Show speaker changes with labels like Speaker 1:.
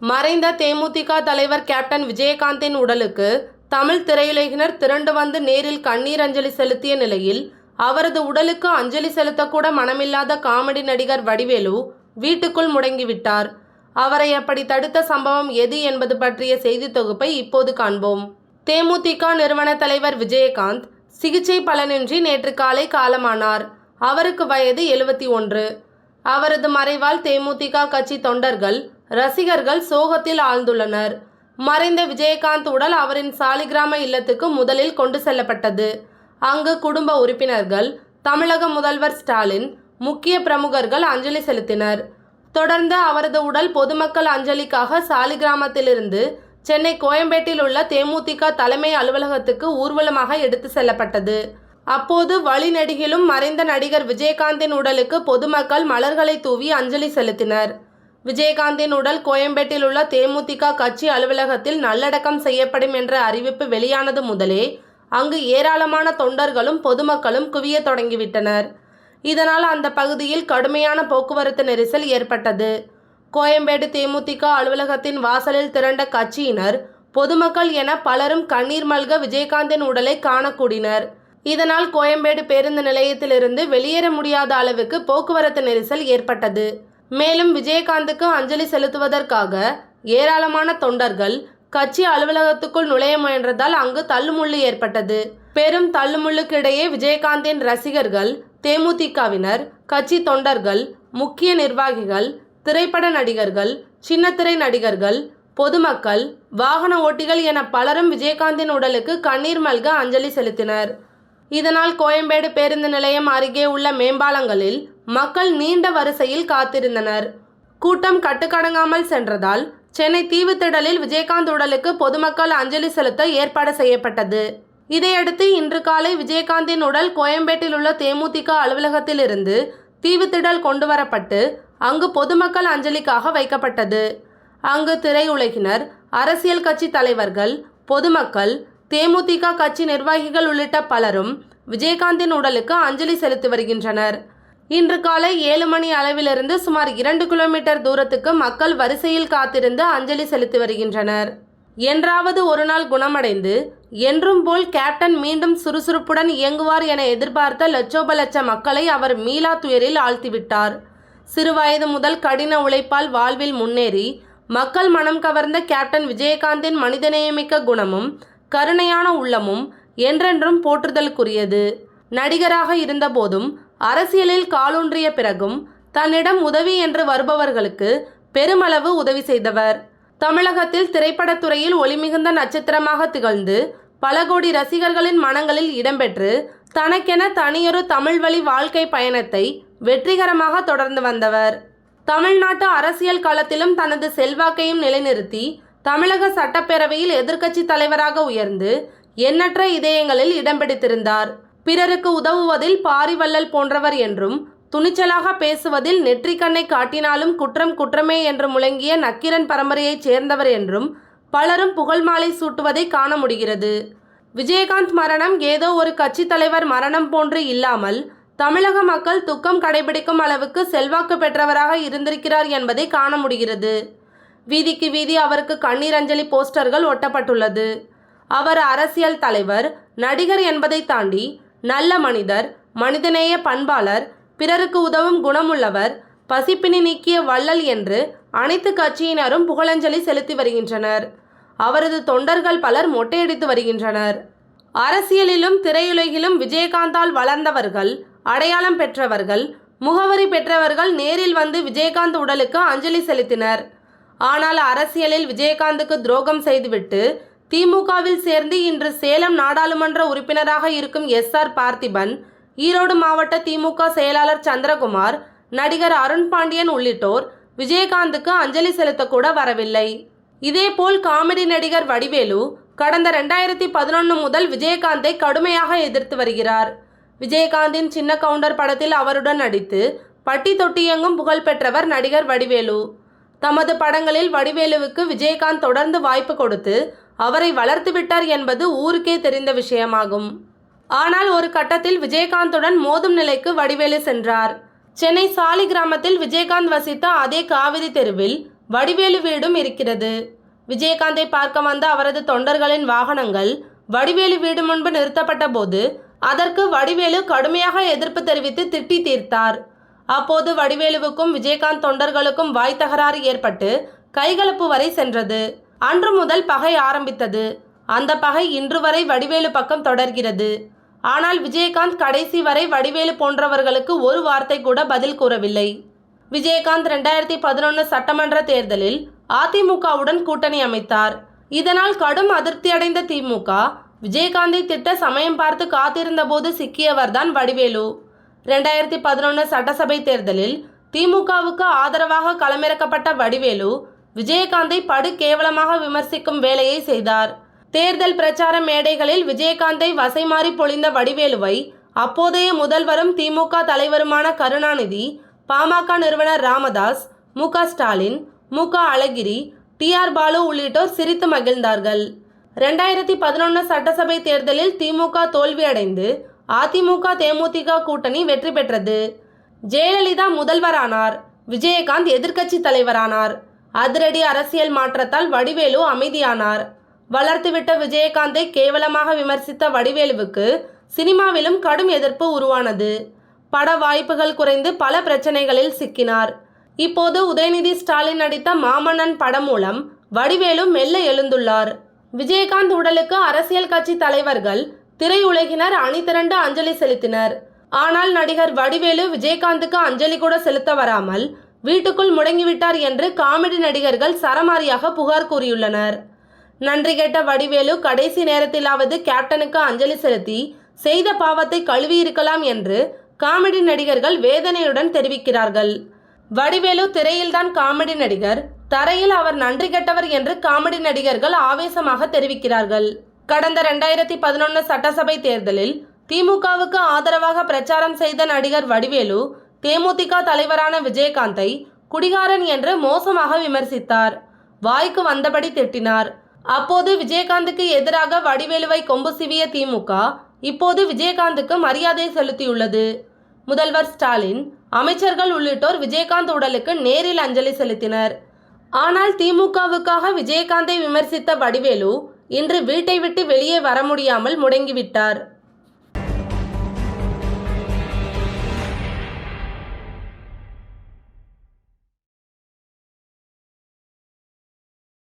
Speaker 1: மறைந்த தேமுதிக தலைவர் கேப்டன் விஜயகாந்தின் உடலுக்கு தமிழ் திரையுலகினர் திரண்டு வந்து நேரில் கண்ணீர் அஞ்சலி செலுத்திய நிலையில் அவரது உடலுக்கு அஞ்சலி செலுத்தக்கூட மனமில்லாத காமெடி நடிகர் வடிவேலு வீட்டுக்குள் முடங்கிவிட்டார். அவரை அப்படி தடுத்த சம்பவம் எது என்பது பற்றிய செய்தி தொகுப்பை இப்போது காண்போம். தேமுதிக நிறுவன தலைவர் விஜயகாந்த் சிகிச்சை பலனின்றி நேற்று காலை காலமானார். அவருக்கு வயது எழுபத்தி ஒன்று. அவரது மறைவால் தேமுதிக கட்சி தொண்டர்கள் ரசிகர்கள் சோகத்தில் ஆழ்ந்துள்ளனர். மறைந்த விஜயகாந்த் உடல் அவரின் சாலிகிராம இல்லத்துக்கு முதலில் கொண்டு செல்லப்பட்டது. அங்கு குடும்ப உறுப்பினர்கள் தமிழக முதல்வர் ஸ்டாலின் முக்கிய பிரமுகர்கள் அஞ்சலி செலுத்தினர். தொடர்ந்து அவரது உடல் பொதுமக்கள் அஞ்சலிக்காக சாலிகிராமத்திலிருந்து சென்னை கோயம்பேட்டில் உள்ள தேமுதிக தலைமை அலுவலகத்துக்கு ஊர்வலமாக எடுத்து செல்லப்பட்டது. அப்போது வழிநெடுகிலும் மறைந்த நடிகர் விஜயகாந்தின் உடலுக்கு பொதுமக்கள் மலர்களை தூவி அஞ்சலி செலுத்தினர். விஜயகாந்தின் உடல் கோயம்பேட்டில் உள்ள தேமுதிக கட்சி அலுவலகத்தில் நல்லடக்கம் செய்யப்படும் என்ற அறிவிப்பு வெளியானது முதலே அங்கு ஏராளமான தொண்டர்களும் பொதுமக்களும் குவிய தொடங்கிவிட்டனர். இதனால் அந்த பகுதியில் கடுமையான போக்குவரத்து நெரிசல் ஏற்பட்டது. கோயம்பேடு தேமுதிக அலுவலகத்தின் வாசலில் திரண்ட கட்சியினர் பொதுமக்கள் என பலரும் கண்ணீர் மல்க விஜயகாந்தின் உடலை காணக்கூடினர் இதனால் கோயம்பேடு பேருந்து நிலையத்திலிருந்து வெளியேற முடியாத அளவுக்கு போக்குவரத்து நெரிசல் ஏற்பட்டது. மேலும் விஜயகாந்துக்கு அஞ்சலி செலுத்துவதற்காக ஏராளமான தொண்டர்கள் கட்சி அலுவலகத்துக்குள் நுழைய முயன்றதால் அங்கு தள்ளுமுள்ளு ஏற்பட்டது. பெரும் தள்ளுமுள்ளுக்கிடையே விஜயகாந்தின் ரசிகர்கள் தேமுதிகவினர் கட்சி தொண்டர்கள் முக்கிய நிர்வாகிகள் திரைப்பட நடிகர்கள் சின்னத்திரை நடிகர்கள் பொதுமக்கள் வாகன ஓட்டிகள் என பலரும் விஜயகாந்தின் உடலுக்கு கண்ணீர் மல்க அஞ்சலி செலுத்தினர். இதனால் கோயம்பேடு பேருந்து நிலையம் அருகே உள்ள மேம்பாலங்களில் மக்கள் நீண்ட வரிசையில் காத்திருந்தனர். கூட்டம் கட்டுக்கடங்காமல் சென்றதால் சென்னை தீவுத்திடலில் விஜயகாந்த் உடலுக்கு பொதுமக்கள் அஞ்சலி செலுத்த ஏற்பாடு செய்யப்பட்டது. இதையடுத்து இன்று காலை விஜயகாந்தின் உடல் கோயம்பேட்டில் உள்ள தேமுதிக அலுவலகத்திலிருந்து தீவுத்திடல் கொண்டு வரப்பட்டு அங்கு பொதுமக்கள் அஞ்சலிக்காக வைக்கப்பட்டது. அங்கு திரையுலகினர் அரசியல் கட்சி தலைவர்கள் பொதுமக்கள் தேமுதிக கட்சி நிர்வாகிகள் உள்ளிட்ட பலரும் விஜயகாந்தின் உடலுக்கு அஞ்சலி செலுத்தி வருகின்றனர். இன்று காலை ஏழு மணி அளவிலிருந்து சுமார் இரண்டு கிலோமீட்டர் தூரத்துக்கு மக்கள் வரிசையில் காத்திருந்து அஞ்சலி செலுத்தி வருகின்றனர். என்றாவது ஒரு நாள் குணமடைந்து என்றும் போல் கேப்டன் மீண்டும் சுறுசுறுப்புடன் இயங்குவார் என எதிர்பார்த்த லட்சோப லட்ச மக்களை அவர் மீளா துயரில் ஆழ்த்திவிட்டார். சிறுவயது முதல் கடின உழைப்பால் வாழ்வில் முன்னேறி மக்கள் மனம் கவர்ந்த கேப்டன் விஜயகாந்தின் மனிதநேயமிக்க குணமும் கருணையான உள்ளமும் என்றென்றும் போற்றுதலுக்குரியது. நடிகராக இருந்தபோதும் அரசியலில் காலூன்றிய பிறகும் தன்னிடம் உதவி என்று வருபவர்களுக்கு பெருமளவு உதவி செய்தவர். தமிழகத்தில் திரைப்படத்துறையில் ஒளிமிகுந்த நட்சத்திரமாக திகழ்ந்து பல கோடி ரசிகர்களின் மனங்களில் இடம்பெற்று தனக்கென தனியொரு தமிழ் வழி வாழ்க்கை பயணத்தை வெற்றிகரமாக தொடர்ந்து வந்தவர். தமிழ்நாட்டு அரசியல் களத்திலும் தனது செல்வாக்கையும் நிலைநிறுத்தி தமிழக சட்டப்பேரவையில் எதிர்க்கட்சி தலைவராக உயர்ந்து எண்ணற்ற இதயங்களில் இடம் பிடித்திருந்தார். பிறருக்கு உதவுவதில் பாரிவள்ளல் போன்றவர் என்றும் துணிச்சலாக பேசுவதில் நெற்றிக்கண்ணை காட்டினாலும் குற்றம் குற்றமே என்று முழங்கிய நக்கிரன் பரம்பரையைச் சேர்ந்தவர் என்றும் பலரும் புகழ் மாலை சூட்டுவதை காண முடிகிறது. விஜயகாந்த் மரணம் ஏதோ ஒரு கட்சி தலைவர் மரணம் போன்று இல்லாமல் தமிழக மக்கள் துக்கம் கடைபிடிக்கும் அளவுக்கு செல்வாக்கு பெற்றவராக இருந்திருக்கிறார் என்பதை காண முடிகிறது. வீதிக்கு வீதி அவருக்கு கண்ணீர் அஞ்சலி போஸ்டர்கள் ஒட்டப்பட்டுள்ளது. அவர் அரசியல் தலைவர் நடிகர் என்பதை தாண்டி நல்ல மனிதர் மனிதநேய பண்பாளர் பிறருக்கு உதவும் குணமுள்ளவர் பசிப்பினி நீக்கிய வள்ளல் என்று அனைத்து கட்சியினரும் புகழஞ்சலி செலுத்தி வருகின்றனர். அவரது தொண்டர்கள் பலர் மொட்டையடித்து வருகின்றனர். அரசியலிலும் திரையுலகிலும் விஜயகாந்தால் வளர்ந்தவர்கள் அடையாளம் பெற்றவர்கள் முகவரி பெற்றவர்கள் நேரில் வந்து விஜயகாந்த் உடலுக்கு அஞ்சலி செலுத்தினர். ஆனால் அரசியலில் விஜயகாந்துக்கு துரோகம் செய்துவிட்டு திமுகவில் சேர்ந்து இன்று சேலம் நாடாளுமன்ற உறுப்பினராக இருக்கும் எஸ் ஆர் பார்த்திபன் ஈரோடு மாவட்ட திமுக செயலாளர் சந்திரகுமார் நடிகர் அருண் பாண்டியன் உள்ளிட்டோர் விஜயகாந்துக்கு அஞ்சலி செலுத்தக்கூட வரவில்லை. இதேபோல் காமெடி நடிகர் வடிவேலு கடந்த ரெண்டாயிரத்தி பதினொன்று முதல் விஜயகாந்தை கடுமையாக எதிர்த்து வருகிறார். விஜயகாந்தின் சின்ன கவுண்டர் படத்தில் அவருடன் நடித்து பட்டி தொட்டியெங்கும் புகழ்பெற்றவர் நடிகர் வடிவேலு. தமது படங்களில் வடிவேலுவுக்கு விஜயகாந்த் தொடர்ந்து வாய்ப்பு கொடுத்து அவரை வளர்த்துவிட்டார் என்பது ஊருக்கே தெரிந்த விஷயமாகும். ஆனால் ஒரு கட்டத்தில் விஜயகாந்துடன் மோதும் நிலைக்கு வடிவேலு சென்றார். சென்னை சாலி கிராமத்தில் விஜயகாந்த் வசித்த அதே காவிரி தெருவில் வடிவேலு வீடும் இருக்கிறது. விஜயகாந்தை பார்க்க வந்த அவரது தொண்டர்களின் வாகனங்கள் வடிவேலு வீடு முன்பு நிறுத்தப்பட்ட போது அதற்கு வடிவேலு கடுமையாக எதிர்ப்பு தெரிவித்து திட்டி தீர்த்தார். அப்போது வடிவேலுவுக்கும் விஜயகாந்த் தொண்டர்களுக்கும் வாய் தகராறு ஏற்பட்டு கைகலப்பு வரை சென்றது. அன்று முதல் பகை ஆரம்பித்தது. அந்த பகை இன்று வரை வடிவேலு பக்கம் தொடர்கிறது. ஆனால் விஜயகாந்த் கடைசி வரை வடிவேலு போன்றவர்களுக்கு ஒரு வார்த்தை கூட பதில் கூறவில்லை. விஜயகாந்த் ரெண்டாயிரத்தி பதினொன்று சட்டமன்ற தேர்தலில் அதிமுகவுடன் கூட்டணி அமைத்தார். இதனால் கடும் அதிருப்தியடைந்த திமுக விஜயகாந்தை திட்ட சமயம் பார்த்து காத்திருந்த போது சிக்கியவர்தான் வடிவேலு. ரெண்டாயிரத்தி பதினொன்று சட்டசபை தேர்தலில் திமுகவுக்கு ஆதரவாக களமிறக்கப்பட்ட வடிவேலு விஜயகாந்தை படு கேவலமாக விமர்சிக்கும் வேலையை செய்தார். தேர்தல் பிரச்சார மேடைகளில் விஜயகாந்தை வசைமாறி பொழிந்த வடிவேலுவை அப்போதைய முதல்வரும் திமுக தலைவருமான கருணாநிதி பாமக நிறுவனர் ராமதாஸ் மு ஸ்டாலின் மு அழகிரி டி ஆர் பாலு உள்ளிட்டோர் சிரித்து மகிழ்ந்தார்கள். ரெண்டாயிரத்தி பதினொன்று சட்டசபை தேர்தலில் திமுக தோல்வியடைந்து அதிமுக தேமுதிக கூட்டணி வெற்றி பெற்றது. ஜெயலலிதா முதல்வரானார். விஜயகாந்த் எதிர்க்கட்சி தலைவரானார். அதிரடி அரசியல் மாற்றத்தால் வடிவேலு அமைதியானார். வளர்த்துவிட்ட விஜயகாந்தை கேவலமாக விமர்சித்த வடிவேலுவுக்கு சினிமாவிலும் கடும் எதிர்ப்பு உருவானது. பட வாய்ப்புகள் குறைந்து பல பிரச்சனைகளில் சிக்கினார். இப்போது உதயநிதி ஸ்டாலின் நடித்த மாமன்னன் படம் மூலம் வடிவேலு மெல்ல எழுந்துள்ளார். விஜயகாந்த் உடலுக்கு அரசியல் கட்சி தலைவர்கள் திரையுலகினர் அணிதிரண்டு அஞ்சலி செலுத்தினர். ஆனால் நடிகர் வடிவேலு விஜயகாந்துக்கு அஞ்சலி கூட செலுத்த வராமல் வீட்டுக்குள் முடங்கிவிட்டார் என்று காமெடி நடிகர்கள் சரமாரியாக புகார் கூறியுள்ளனர். நன்றி கெட்ட வடிவேலு கடைசி நேரத்திலாவது கேப்டனுக்கு அஞ்சலி செலுத்தி செய்த பாவத்தை கழுவியிருக்கலாம் என்று காமெடி நடிகர்கள் வேதனையுடன் தெரிவிக்கிறார்கள். வடிவேலு திரையில்தான் காமெடி நடிகர் தரையில் அவர் நன்றி கெட்டவர் என்று காமெடி நடிகர்கள் ஆவேசமாக தெரிவிக்கிறார்கள். கடந்த ரெண்டாயிரத்தி பதினொன்று சட்டசபை தேர்தலில் திமுகவுக்கு ஆதரவாக பிரச்சாரம் செய்த நடிகர் வடிவேலு தேமுதிக தலைவரான விஜயகாந்தை குடிகாரன் என்று மோசமாக விமர்சித்தார். வாய்க்கு வந்தபடி திட்டினார். அப்போது விஜயகாந்துக்கு எதிராக வடிவேலுவை கொம்பு சிவிய திமுக இப்போது விஜயகாந்துக்கு மரியாதை செலுத்தியுள்ளது. முதல்வர் ஸ்டாலின் அமைச்சர்கள் உள்ளிட்டோர் விஜயகாந்த் உடலுக்கு நேரில் அஞ்சலி செலுத்தினர். ஆனால் திமுகவுக்காக விஜயகாந்தை விமர்சித்த வடிவேலு இன்று வீட்டை விட்டு வெளியே வர முடியாமல் முடங்கிவிட்டார்.